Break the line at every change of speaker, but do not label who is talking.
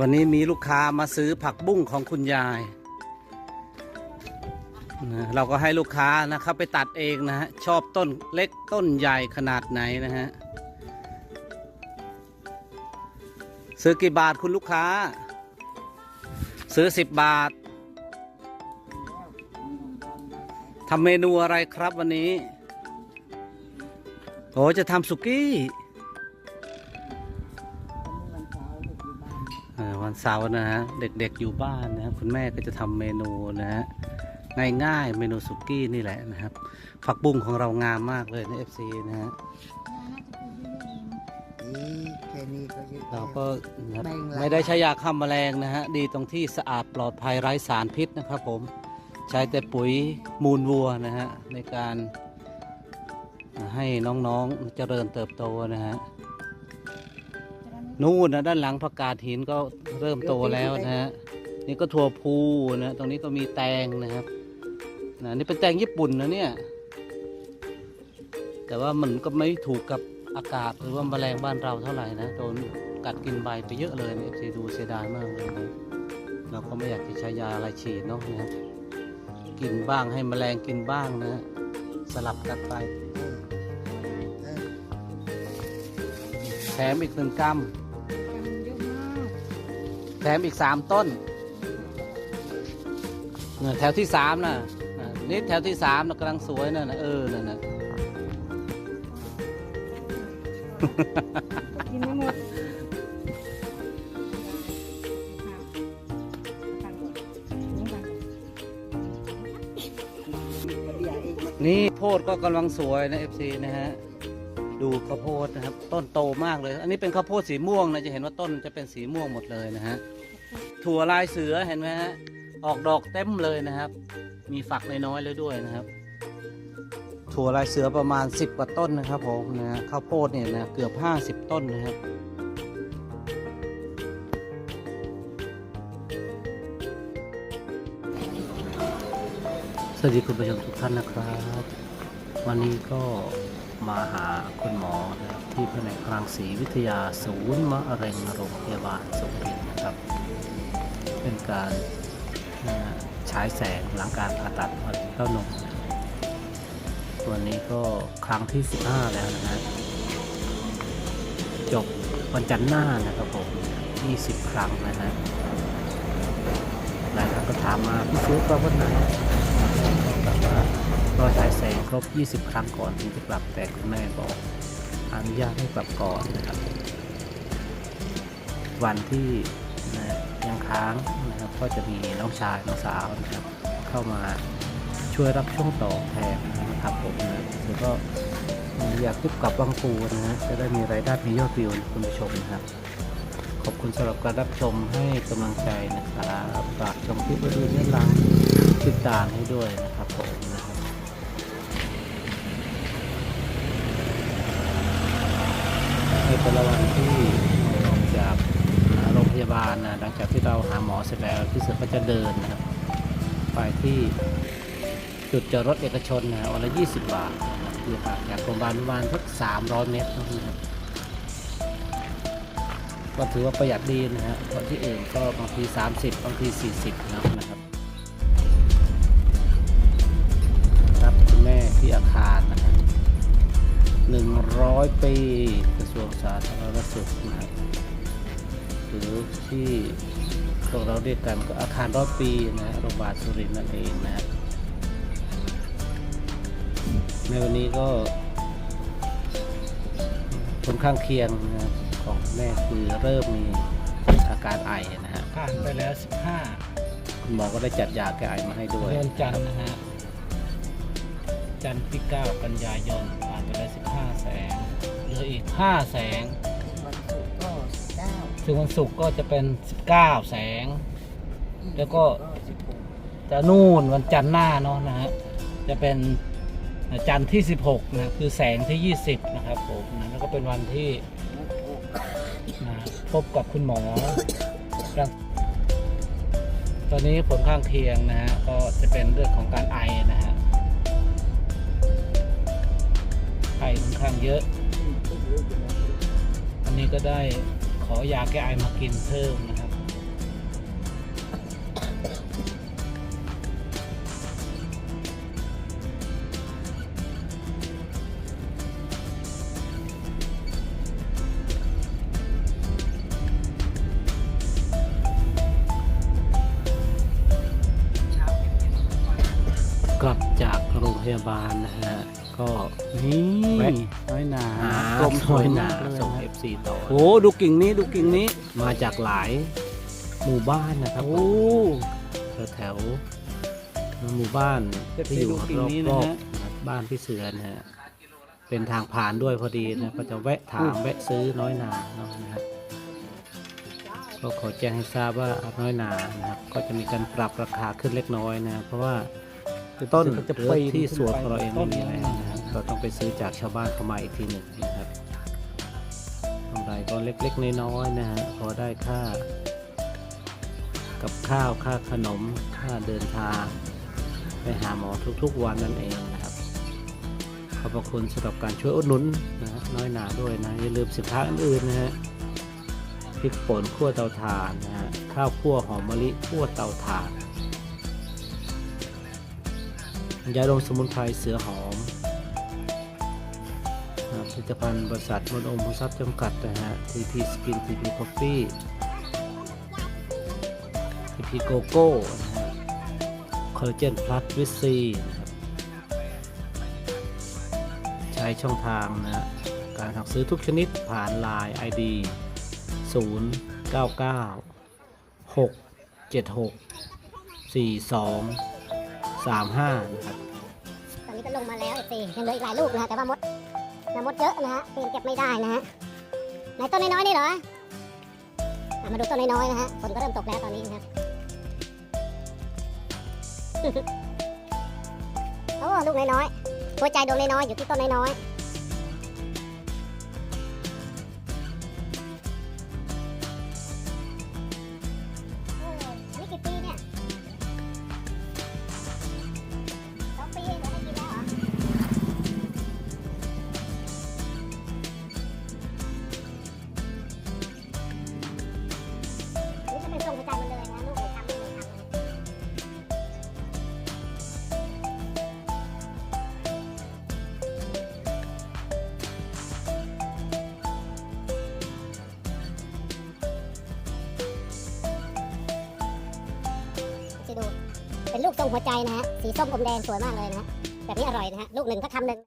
วันนี้มีลูกค้ามาซื้อผักบุ้งของคุณยาย เราก็ให้ลูกค้านะครับไปตัดเองนะฮะ ชอบต้นเล็กต้นใหญ่ขนาดไหนนะฮะ ซื้อกี่บาทคุณลูกค้า ซื้อสิบบาท ทำเมนูอะไรครับวันนี้ โอ้จะทำสุกี้ วันเสาร์นะฮะเด็กๆอยู่บ้านนะครับคุณแม่ก็จะทำเมนูนะฮะง่ายๆเมนูสุกี้นี่แหละนะครับ ผักบุ้งของเรางามมากเลยนะเอฟซีนะฮะ
นี่แค่นี้ก็เยอะ
เราก็นะครับ
แบ่งละ
ไม่ได้ใช้ยาฆ่าแมลงนะฮะดีตรงที่สะอาดปลอดภัยไร้สารพิษนะครับผมใช้แต่ปุ๋ยมูลวัวนะฮะในการให้น้องๆเจริญเติบโตนะฮะ นู่นนะด้านหลังผักกาดหินก็เริ่มโตแล้วนะฮะนี่ก็ถั่วพูนะตรงนี้ก็มีแตงนะครับนะนี่เป็นแตงญี่ปุ่นนะเนี่ย แต่ว่ามันก็ไม่ถูกกับอากาศหรือว่าแมลงบ้านเราเท่าไหร่นะโดนกัดกินใบไปเยอะเลยนะเอฟซีดูเสียดายมากเลยนะเราก็ไม่อยากจะใช้ยาอะไรฉีดเนาะนะครับกินบ้างให้แมลงกินบ้างนะฮะสลับกันไป
เออ
แถมอีกหนึ่งกรัมแถมอีกสามต้นเนี่ยแถวที่สามนะนะนี่แถวที่สามนะกำลังสวยนะนะเออนั่นนะ
กินไม่หมด
เดี๋ยวเองมา
นี่โพดก็กำลังสวยนะเอฟซีนะฮะ ดูข้าวโพดนะครับ ต้นโตมากเลย อันนี้เป็นข้าวโพดสีม่วงนะจะเห็นว่าต้นจะเป็นสีม่วงหมดเลยนะฮะถั่วลายเสือเห็นไหมฮะออกดอกเต็มเลยนะครับ มีฝักน้อยๆเลยด้วยนะครับ ถั่วลายเสือประมาณ 10 กว่าต้นนะครับผมนะฮะข้าวโพดเนี่ยนะเกือบ 50 ต้นนะครับสวัสดีคุณผู้ชมทุกท่านนะครับ วันนี้ก็ มาหาคุณหมอนะครับที่แผนกรังสีวิทยาศูนย์มะเร็งโรงพยาบาลสุรินทร์นะครับ เป็นการนะฉายแสงหลังการผ่าตัดมะเร็งเต้านมตัวันนี้ก็ครั้งที่ 15 แล้วนะฮะจบวันจันทร์หน้านะครับผม 20 ครั้งนะฮะหลายท่านก็ถามมาพี่ฟุ๊กว่าวันไหน แบบว่ารอฉายแสงครบ 20 ครั้งก่อนถึงจะกลับแต่คุณแม่บอกอนุญาตให้กลับก่อนนะครับ วันที่นะยังค้างนะครับก็จะมีน้องชายน้องสาวนะครับ เข้ามาช่วยรับช่วงต่อแทนนะครับผมนะแล้วก็อยากทุบกลับวังปูนะฮะจะได้มีรายได้มียอดวิวนะคุณผู้ชมนะครับ ขอบคุณสำหรับการรับชมให้กำลังใจนะครับฝากชมคลิปวิดีโอนี้หลังติดตามให้ด้วยนะครับผมนะครับในแต่ละวันที่ออกจากโรงพยาบาลนะหลังจากที่เราหาหมอเสร็จแล้วพี่เสือก็จะเดินนะครับไปที่จุดจอดรถเอกชนนะวันละ 20 บาทนะครับอยู่ห่างจากโรงพยาบาลประมาณสัก300 เมตรนะครับ ก็ถือว่าประหยัดดีนะฮะเพราะที่อื่นก็บางที 30 บางที 40นะนะครับ รับคุณแม่ที่อาคารนะครับ100 ปีกระทรวงสาธารณสุขนะครับหรือที่พวกเราเรียกกันก็อาคารร้อยปีนะฮะโรงพยาบาลสุรินทร์นั่นเองนะครับในวันนี้ก็ผลข้างเคียงนะครับ ของแม่คือเริ่มมีอาการไอนะฮะ
ผ่านไปแล้ว
คุณหมอก็ได้จัดยาแก้ไอมาให้ด้
15
วย
เดือนจันทร์นะฮะจันทร์ที่ 9 กันยายนผ่านไปแล้ว 15 แสงเหลืออีก 5 แสง
วันศุกร์ก็เก้า
ถึงวันศุกร์ก็จะเป็น 19 แสง แล้วก็
สิบหก
จะนู่นวันจันทร์หน้าเนาะนะฮะจะเป็นจันทร์ที่ 16นะคือแสงที่ 20 นะครับผมนะแล้วก็เป็นวันที่นะ พบกับคุณหมอ ตอนนี้ผลข้างเคียงนะฮะก็จะเป็นเรื่องของการไอนะฮะไอค่อนข้างเยอะ อันนี้ก็ได้ขอยาแก้ไอมากินเพิ่มนะครับ
พยาบาลนะฮะ ก็นี่
แวะน้อยหนา
หาก
ลมสวย
ห
มา
นา
กเลย
ส่ง
นะ
FC ต่อ
โอ้ดูกิ่งนี้ดูกิ่งนี้
มาจากหลายหมู่บ้านนะครับ
โอ้
แถวๆหมู่บ้านที่อยู่รอบๆนะครับบ้านพี่เสือนะฮะเป็นทางผ่านด้วยพอดีนะก็จะแวะถามแวะซื้อน้อยนาเนาะนะครับก็ขอแจ้งให้ทราบว่าน้อยนานะครับก็จะมีการปรับราคาขึ้นเล็กน้อยนะเพราะว่า ต้น
จะ
หรือ
ปีน
ที่สวน
ขึ้นไป
ของเราเอง
ต้
ไม่
น
มีแล้วนะครับก็ต้องไปซื้อจากชาวบ้านเข้ามาอีกทีหนึ่งนะครับกำไรก็เล็กๆน้อยๆนะฮะพอได้ค่า กับข้าวค่าขนมค่าเดินทางไปหาหมอทุกๆวันนั่นเองนะครับ ขอบพระคุณสำหรับการช่วยอุดหนุนนะฮะน้อยหนาด้วยนะอย่าลืมสินค้าอื่นๆนะฮะพริกป่นคั่วเตาถ่านนะฮะข้าวคั่วหอมมะลิคั่วเตาถ่าน ยาดมสมุนไพรเสือหอมผลิตภัณฑ์บริษัทมนอมทรัพย์จำกัดนะฮะ TP Skin TP Coffee ทีพีโกโก้นะฮะคอลลาเจนพลัสวิตซีนะครับใช้ช่องทางนะฮะการสั่งซื้อทุกชนิดผ่าน Line ID 0 9 9 6 7 6 4 2 3 5นะครับ
ตอนนี้ก็ลงมาแล้วเอฟซียังเหลืออีกหลายลูกนะฮะแต่ว่ามดนะมดเยอะนะฮะปีเก็บไม่ได้นะฮะไหนต้นน้อยๆนี่เหรออะมาดูต้นน้อยๆนะฮะฝนก็เริ่มตกแล้วตอนนี้นะครับโอ้ลูกน้อยๆหัวใจดวงน้อยๆอยู่ที่ต้นน้อยๆ ลูกทรงหัวใจนะฮะ สีส้มอมแดงสวยมากเลยนะฮะ แบบนี้อร่อยนะฮะ ลูกหนึ่งก็คำหนึ่ง